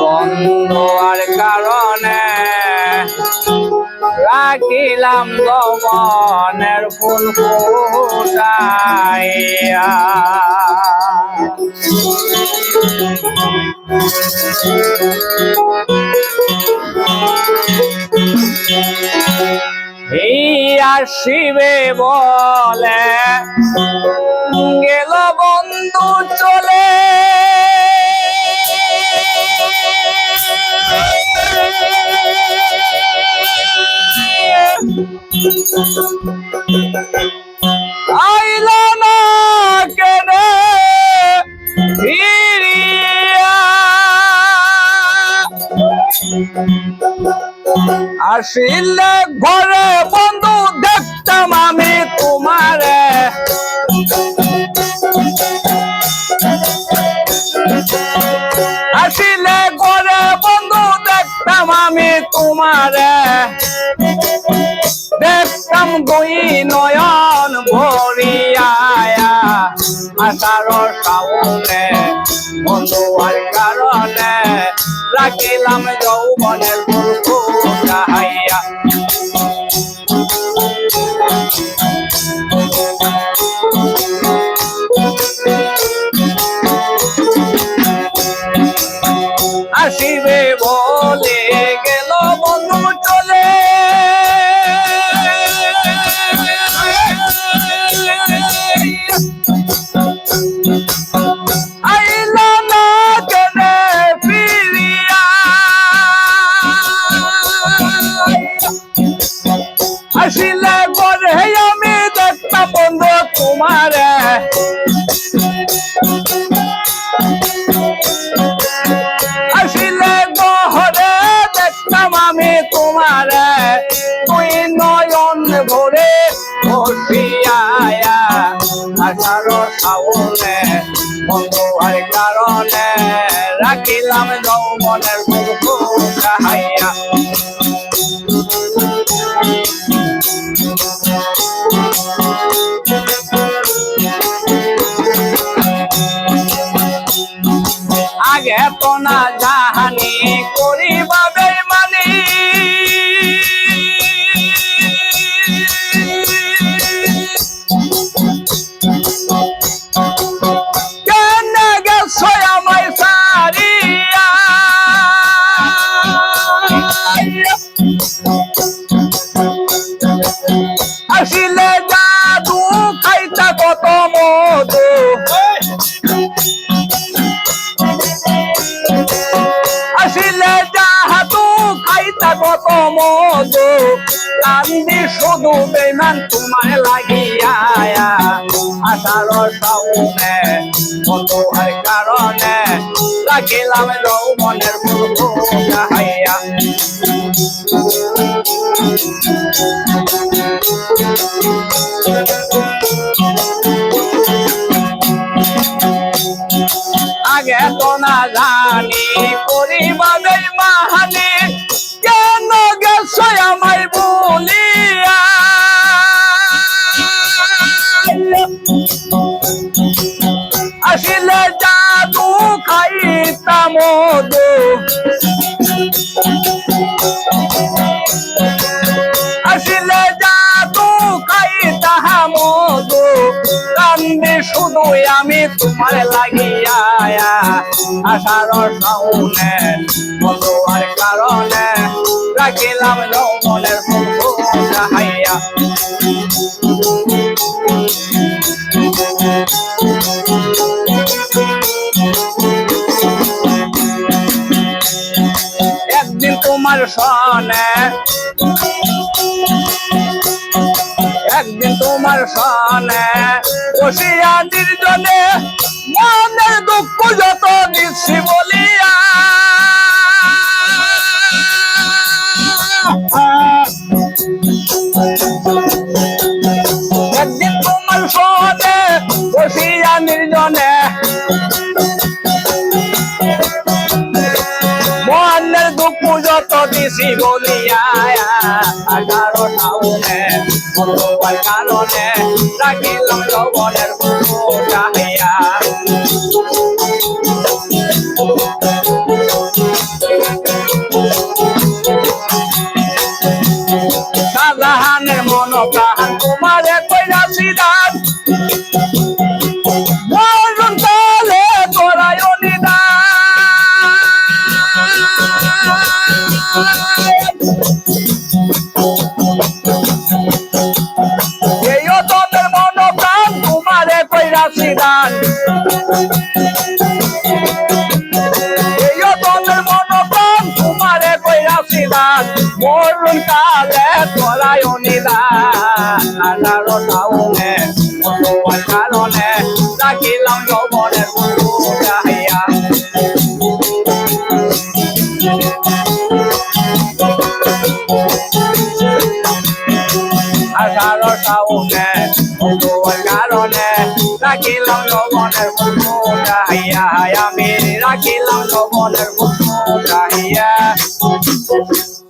বন্ধুয়ার কারণে রাখিলাম গমনের ফুল ফুটাইয়া। আসিবে বলে। গেল বন্ধু চলে। আইল না কেনে আসিলে ঘরে বন্ধু দেখতাম আমি তোমারে। আসিলে ঘরে বন্ধু দেখতাম আমি তোমারে। দেখতাম দুই নয়ন ভরিয়া আশার সাউনে বন্ধুয়ার কারণে রাখিলাম যৌবনের আসিবে বলে গেল বন্ধু চলে তোমারে তুই নয়ন ভরে কারণে রাখিলাম যৌবনের হাইয়া আগে তো না জাহানি করিবা আসিলে যাহাতু খাইতা কত মধু। কান্দি শুধু বেমান তোমার লাগিয়া আশার সাউনে কত হয় কারণে, রাখিলাম যৌবনের মূল হাইয়া। তোমার লাগিয়া আশার সাউনে বন্ধুয়ার কারণে রাখিলাম ফুল হাইয়া একদিন তোমার সনে, একদিন তোমার সনে বসিয়া নির্জনে মনের দুঃখ যত দিচ্ছি বলিয়া। একদিন তোমার সনে বসিয়া নির্জনে মনের দুঃখ যত দিছি বলিয়া। কারণ আউনে বন্ধুবার কারণে রাখিলাম যৌবনের বন্ধুটা হেয়া শাহজাহানের মন প্রাণ তোমারে কইরা সিদান দান মরণ কালে তোরায় নিদান নানার টাউনে বন্ধুয়ার কারণে রাখিলাম যৌবনের বন্ধু গাহিয়া আঠারো টাউনে বন্ধুয়ার কারণে রাখিলাম যৌবনের বন্ধু গাহিয়া আমি রাখিলাম যৌবনের Jesus.